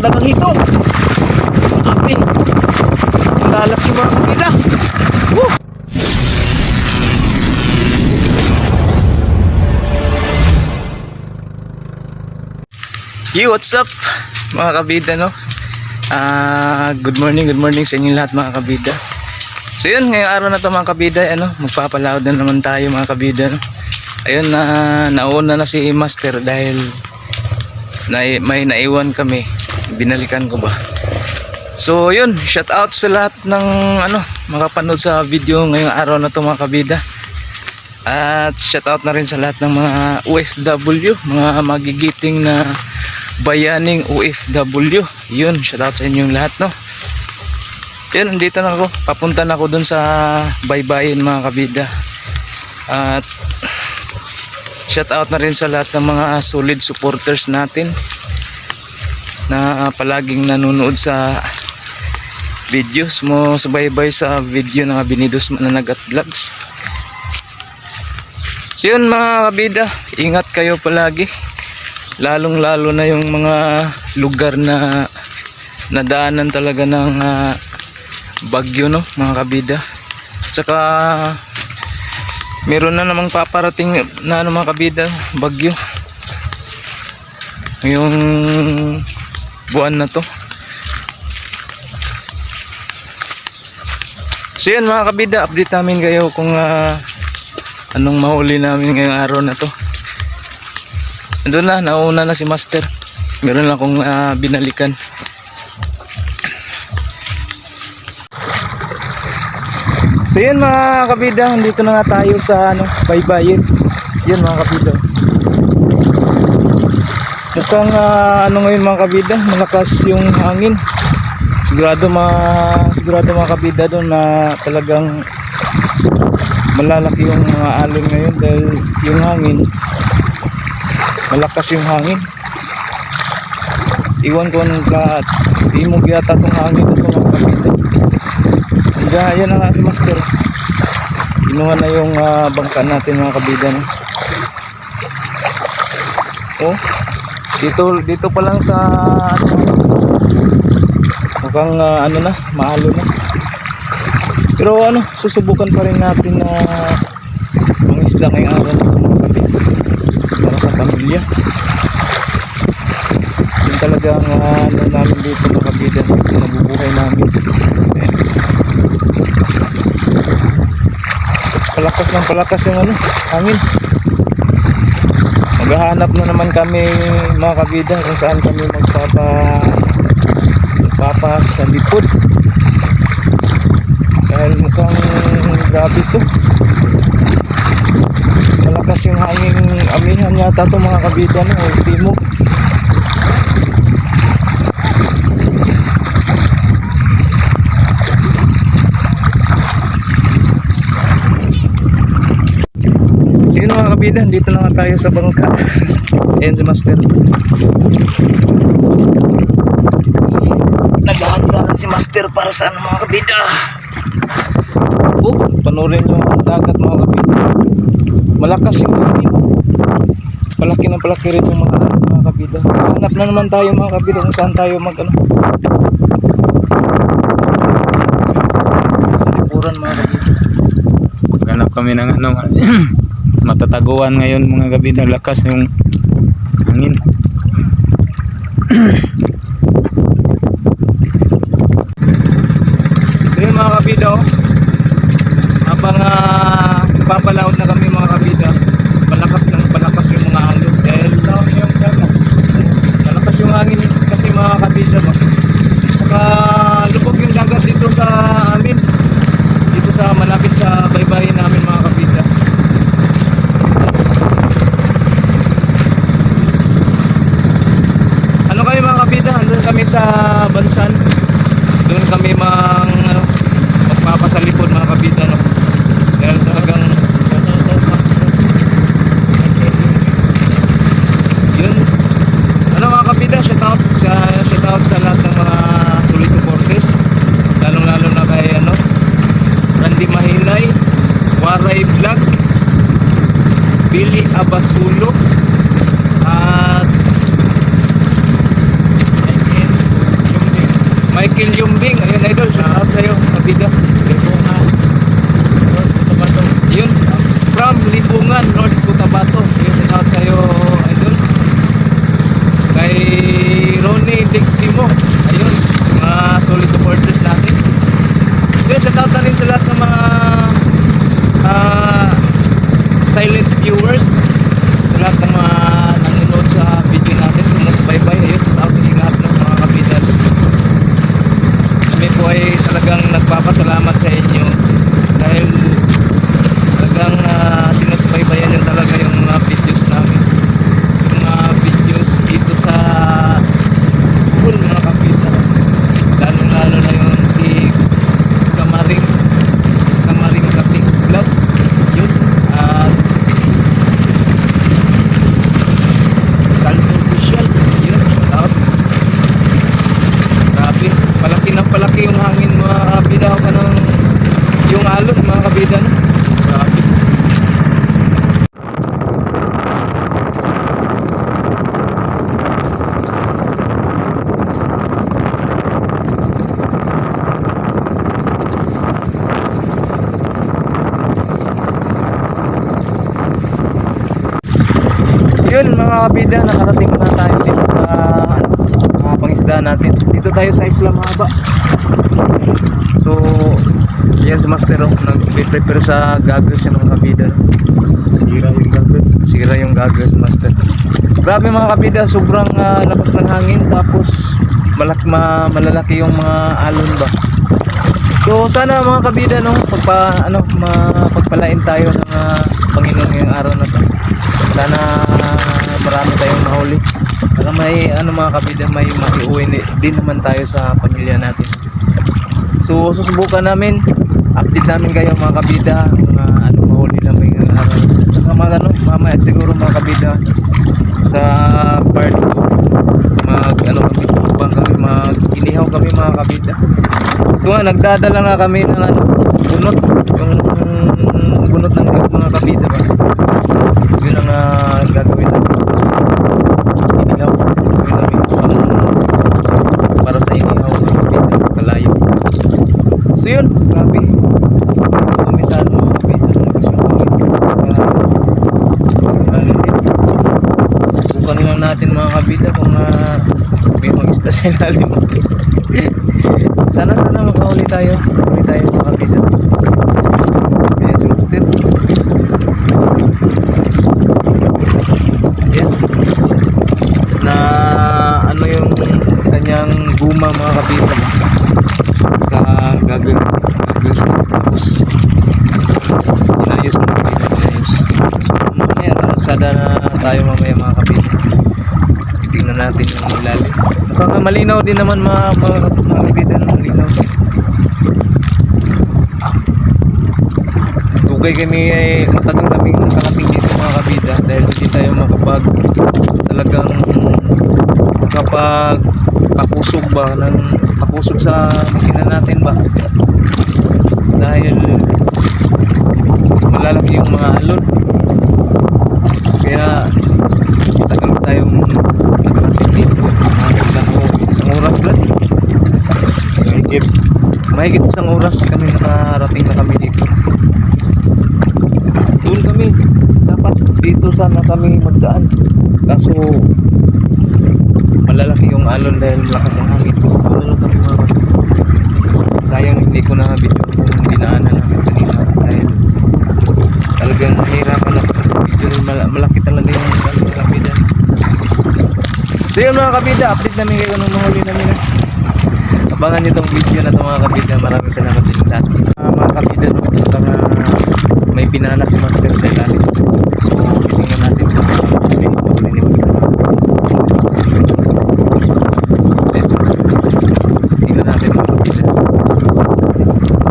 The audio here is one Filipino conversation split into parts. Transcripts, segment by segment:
napakadagang hito. Marami. Lalaki mga kabida. Woo! Yo, what's up mga kabida no? Ah, good morning, good morning sa inyong lahat mga kabida. So yun, ngayong araw na to mga kabida, ano, magpapalawad na naman tayo mga kabida no? Ayun na nauna na si Master dahil na, may naiwan kami. Binalikan ko ba? So yun, shout out sa lahat ng ano, makapanood sa video ngayong araw na to mga kabida. At shout out na rin sa lahat ng mga OFW, mga magigiting na bayaning OFW. Yun, shout out sa inyong lahat, no? Yun, nandito na ako. Papunta na ako dun sa baybayin mga kabida. At shout out na rin sa lahat ng mga solid supporters natin na palaging nanonood sa videos mo subaybay sa video ng Abinidos Mananagat Vlogs. So yun mga kabida, ingat kayo palagi. Lalong lalo na yung mga lugar na nadaanan talaga ng ah, bagyo no mga kabida. At saka meron na namang paparating na ano mga kabida, bagyo. Ngayong buwan na to. So yun mga kabida, update namin kayo kung ah, anong mahuli namin ngayong araw na to. Andun na, nauna na si Master. Meron lang akong ah, binalikan. So yun mga kabida, dito na nga tayo sa ano, baybayin. Yun mga kabida. Mukhang ah, ano ngayon mga kabida, malakas yung hangin. Sigurado mga sigurado mga kabida doon na talagang malalaki yung mga alon ngayon dahil yung hangin malakas yung hangin. Iwan ko nung ka imog yata tong hangin ito mga kabida. Hanggang yan na nga si Master. Kinuha na yung ah, bangka natin mga kabida. No? Oh, dito dito pa lang sa ano, mukhang ah, ano na, maalo na. Pero ano, susubukan pa rin natin na mangisda ngayong araw na. Para sa pamilya. Yun talaga ang ah, ano namin dito mga kabida, nabubuhay namin. Palakas ng palakas yung ano, hangin. Maghahanap na naman kami mga kabida kung saan kami magpapa magpapa sa likod. Dahil mukhang grabe to. Malakas yung hangin amihan yata to mga kabida no, o mga kabida, dito na nga tayo sa bangka. Ayan Master. Naghahanda na si Master para sa ano mga kabida. Oh, panurin nyo ang dagat mga kabida. Malakas yung hangin. Palaki na palaki rin yung mga, mga kabida. Hanap na naman tayo mga kabida kung saan tayo mag ano. Sa lipuran mga kabida. Ganap kami ng ano, matataguan ngayon mga gabi na lakas yung hangin. no? Grabe. Yun mga kabida, nakarating na tayo dito sa mga pangisda natin. Dito tayo sa Isla Mahaba. So, yan si Master oh, nag-prepare sa goggles yung mga kabida. Sira yung gagawin. Sira yung goggles Master. Grabe mga kabida, sobrang ah, lakas ng hangin tapos malak ma malalaki yung mga alon ba. So sana mga kabida no, pagpa ano mapagpalain tayo ng ah, Panginoon ngayong araw na to. Sana marami tayong mahuli. Para may ano mga kabida may maiuwi ni- din naman tayo sa pamilya natin. So susubukan namin update namin kayo mga kabida mga ano mahuli namin ngayong araw. Saka mga ano mamaya siguro mga kabida sa part 2 mag ano kami bang kami mag kami mga kabida. Ito nga, nagdadala nga kami ng ano, bunot. Yung, yung bunot ng mga kabida ba. Yun ang ah, gagawin namin. Inihaw. Gagawin namin pang- para sa inihaw ng kabida. Kalayo. So yun, grabe. Ito kami sa ano, mga kabida. Ano din. Subukan lang natin mga kabida kung uh, may mga isda sa ilalim. Sana sana makahuli tayo. Tayo mga kabida. Ayan. Na ano yung kanyang guma mga kabida sa gagawin. Tapos inayos mga kabida. Inayos. Na tayo mamaya mga kabida. Tingnan natin yung ilalim. Mukhang malinaw din naman mga mga, na malinaw. Tugay kami ay matagal kaming nakarating dito mga kabida dahil hindi tayo makapag talagang makapag pakusog ba ng pakusog sa makina natin ba? Dahil malalaki yung mga alon. Kaya tagal tayong nakarating dito. Nakakita ko isang oras Mahigit. mahigit isang oras kami nakarating na kami dito doon kami dapat dito sana kami magdaan. Kaso malalaki yung alon dahil malakas ang hangin. Doon lang kami mga sayang hindi ko na video kung dinaanan namin kanina. Dahil talagang mahirapan ako. Sa video Mal- malaki talaga yung ano, kapida so yun mga kapida update namin kayo nung mahuli namin. Eh. abangan nyo tong video na to mga kapida maraming salamat sa inyo lahat. Ah, mga kapida no, mga may pinana si Master sa ilalim so tingnan natin kung ano yung mahuli ni Master tingnan natin mga kapida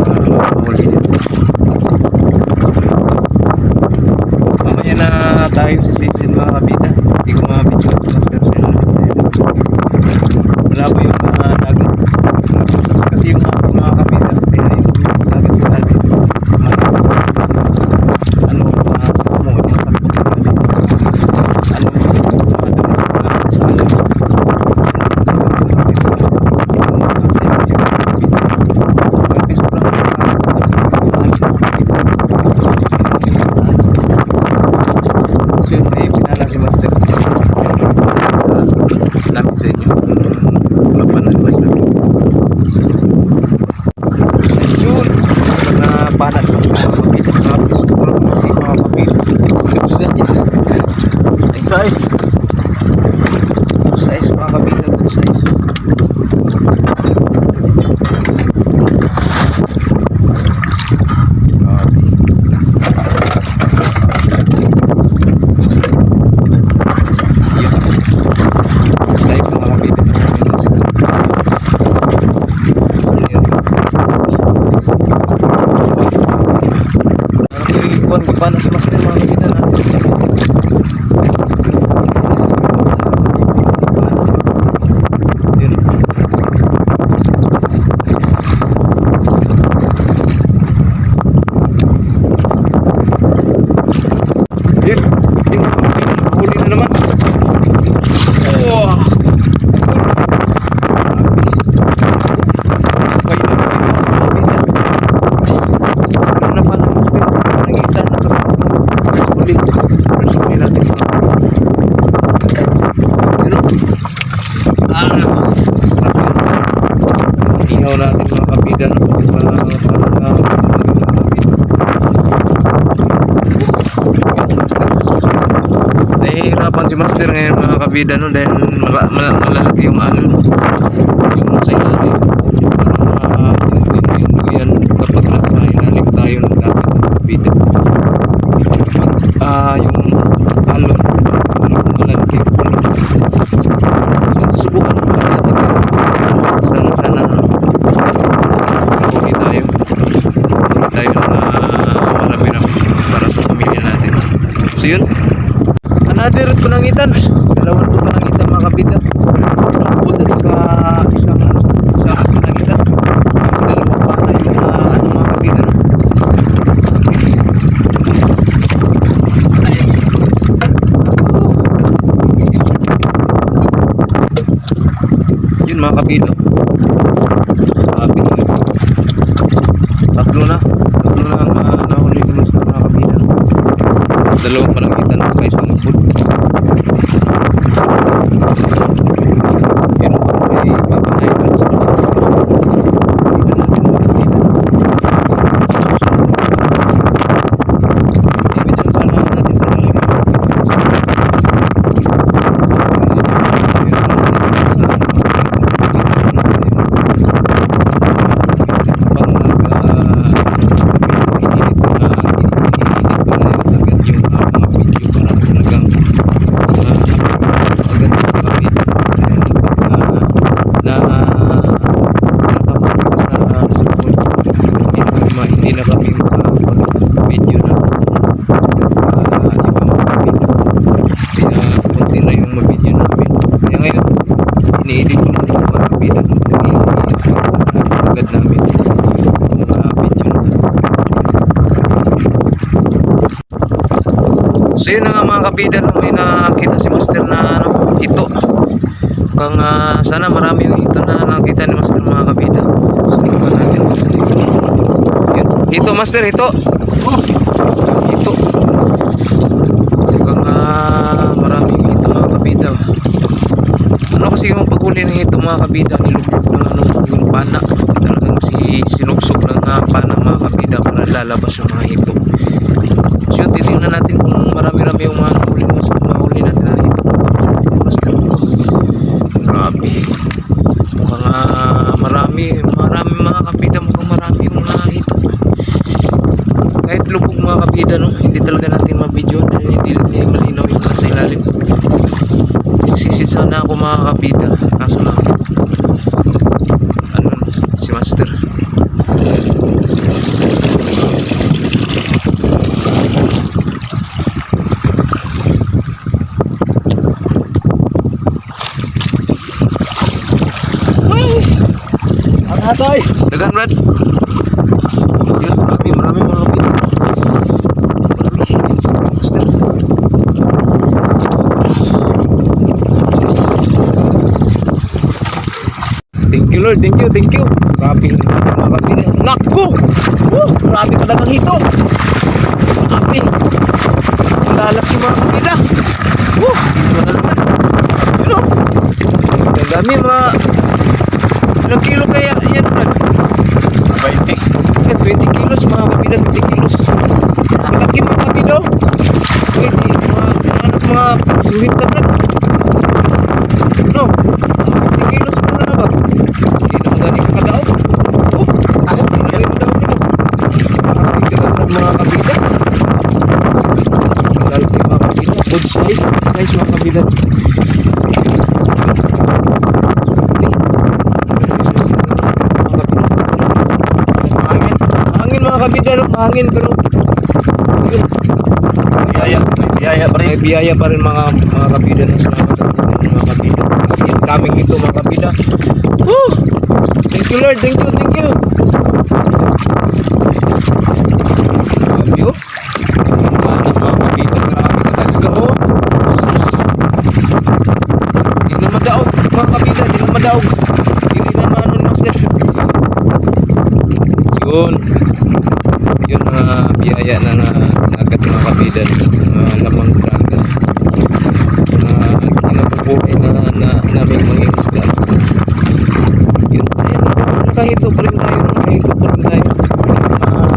Ah, mahuli niya mamaya na tayo sa season mga kapita hindi ko mga video si Master sa ilalim wala po yung mga dagat kasi yung mga, mga kapita kaya yung dagat sa ilalim may ano mga mo mga salpot sa ilalim ano mga dagat sa ilalim sa ilalim size. Good size mga kabida, good size. Grabe. Yun. Good size mga kabida. Parang may paano sa master mga kabida na. Yun. Yun. Yun. Huli na naman. Wow. Kaya na Ano na pala gusto Nakita na sa huli. First huli natin. Yun. Ah. Ihaw natin mga kapidan. Para para Master. Nahihirapan si Master ngayon mga kabida no dahil mala, malalaki yung alon. Yung sa ilalim. Para hindi mo duyan kapag nasa ilalim tayo ng dapat kabida. Ah, alon. Yung malalaki yung alon. So, subukan mo natin. Sana sana huli tayo. Huli tayo ng ah, marami na para sa pamilya natin. So yun. Another panangitan. Dalawang po panangitan mga kabida. Isang pud at saka isang ano, isang panangitan. Dalawang pa tayo na ano mga kabida. Yun mga kabida. Sabi. Tatlo na. Tatlo na ang uh, nahuli ko sa mga kabida. Dalawang panangitan at saka isang food. Yun po may papanayin na sa Dito natin mga kabida. Ibig sana natin sa lalim. hindi na kami makapag-video na ah, ibang mga video kaya konti na yung mabidyo namin kaya ngayon ini-edit ko na yung mga video agad namin yung mga video na so yun nga mga kabida no, may nakita si master na ano, ito kung sana marami yung ito na nakita ni master mga kabida subukan natin yun. ito master ito ito Mukhang ah, maraming ito mga kabida. Ano kasi yung paghuli ng ito mga kabida, nilublog ng ano, yung pana. Talagang si sinugsog ng ah, pana mga kabida para lalabas yung mga hito. So titingnan natin kung marami-rami yung mga mas mahuli natin na hito. Master. Grabe. Mukhang ah, marami, marami mga kabida, mukhang marami yung mga hito kahit lubog mga kapida no hindi talaga natin mabidyo dahil hindi, hindi malinaw yung nasa ilalim sisisid sana ako mga kapida kaso lang ano si master Hatay. dagan Brad yun marami marami mga kapida marami master Thank you Lord, thank you, thank you. Grabe kapila. Naku! Woo! Grabe talagang hito. Grabe. Lalaki mga kapila. Woo! Ito na naman. Yun o. Ang dami mga... kilos mga kapila, 20 kilos. Malaki mga kapila. oh. Okay, di- mga, mga, mga Sulit ka brad. No. 50 kilos pa na ba? Hindi na magaling ka kadaog. Oh, ako, hindi na kadaog nito. Hindi ka brad mga kabida. Lalaki mga kabida. Good size. Size mga kabida. Hangin. Hangin mga kabida, no? Hangin pero yun, Biyaya. May biyaya pa may rin. biyaya pa rin mga mga kabida na salamat sa mga kabida. Yung kaming ito mga kabida. Woo! Thank you Lord, thank you, thank you. Grabe oh. Ano mga kabida, grabe ka talaga oh. Hindi na madaog mga kabida, hindi na madaog. Hindi na maano ni Master. Yun. Yun ang uh, biyaya ng uh, nagat mga kabida mga lamang dagat na kinabubuhay na, na namin mga isda yun ayun nakahito pa rin tayo nakahito pa rin tayo Ah,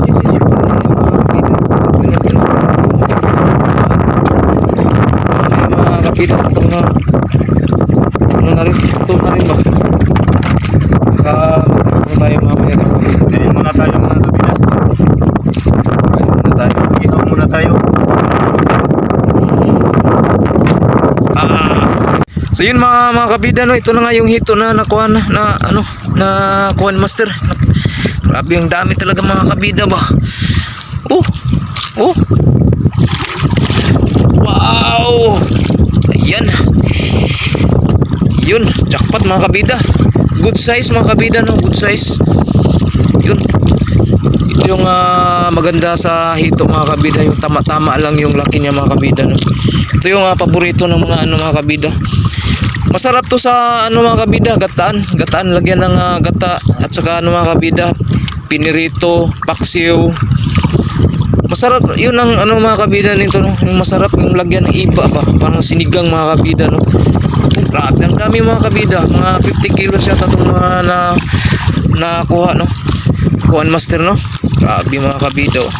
sisisi pa rin tayo mga kabida Ito na din. Ano kabida ito na ano na rin ito na rin ba Baka ano tayo mamaya kabida Dili muna tayo mga kabila. Ayun na tayo Ihaw muna tayo. Ah. So yun mga mga kabida no, ito na nga yung hito na nakuha na, na ano, na kuha ni master. Grabe yung dami talaga mga kabida ba. Oh. Oh. Ayan. Yun, jackpot mga kabida. Good size mga kabida no, good size. Yun. Ito yung ah, maganda sa hito mga kabida, yung tama-tama lang yung laki niya mga kabida no. Ito yung ah, paborito ng mga ano mga kabida. Masarap to sa ano mga kabida, gataan. Gataan lagyan ng ah, gata at saka ano mga kabida, pinirito, paksiw. Masarap, yun ang ano mga kabida nito no. Yung masarap yung lagyan ng iba ba, parang sinigang mga kabida no. Grabe, ang dami mga kabida, mga 50 kilos yata itong mga na nakuha no. Kuhan master no. Grabe mga kabida. oh.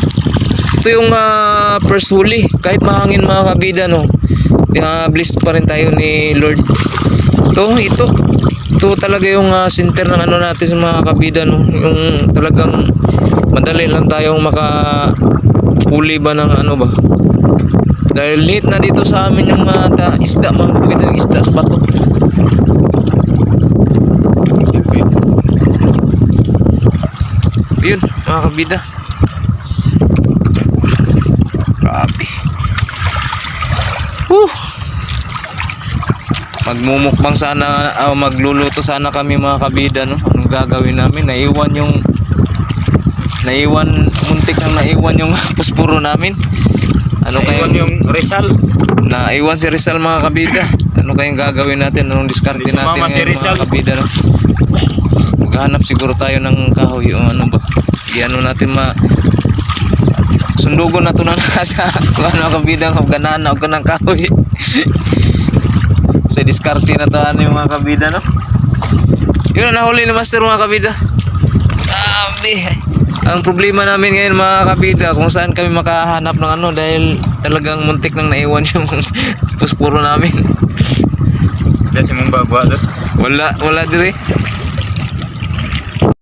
Ito yung ah, first huli, kahit mahangin mga kabida no. Uh, blessed pa rin tayo ni Lord. Ito, ito. Ito talaga yung ah, center ng ano natin sa mga kabida no. Yung talagang madali lang tayong maka huli ba ng ano ba. Dahil late na dito sa amin yung mga isda, mga kabida yung isda sa bato. Yun, mga kabida. Grabe. Woo! Magmumukbang sana, ah, magluluto sana kami mga kabida, no? Anong gagawin namin? Naiwan yung naiwan, muntik nang naiwan yung puspuro namin. Ano kaya Iwan yung Rizal. Naiwan si Rizal mga kabida. Ano kayang gagawin natin? Anong diskarte natin si ngayon, Rizal. mga kabida? No? Maghanap siguro tayo ng kahoy o ano ba? Di ano natin ma... Sundugon na to na nasa kung ano kabida ng ganana o kanang kahoy. so diskarte na to ano yung mga kabida no? Yun na nahuli ni Master mga kabida. Grabe. Ang problema namin ngayon mga kabida kung saan kami makahanap ng ano dahil talagang muntik nang naiwan yung puspuro namin. Dahil si mong bagwa doon. Wala, wala dire.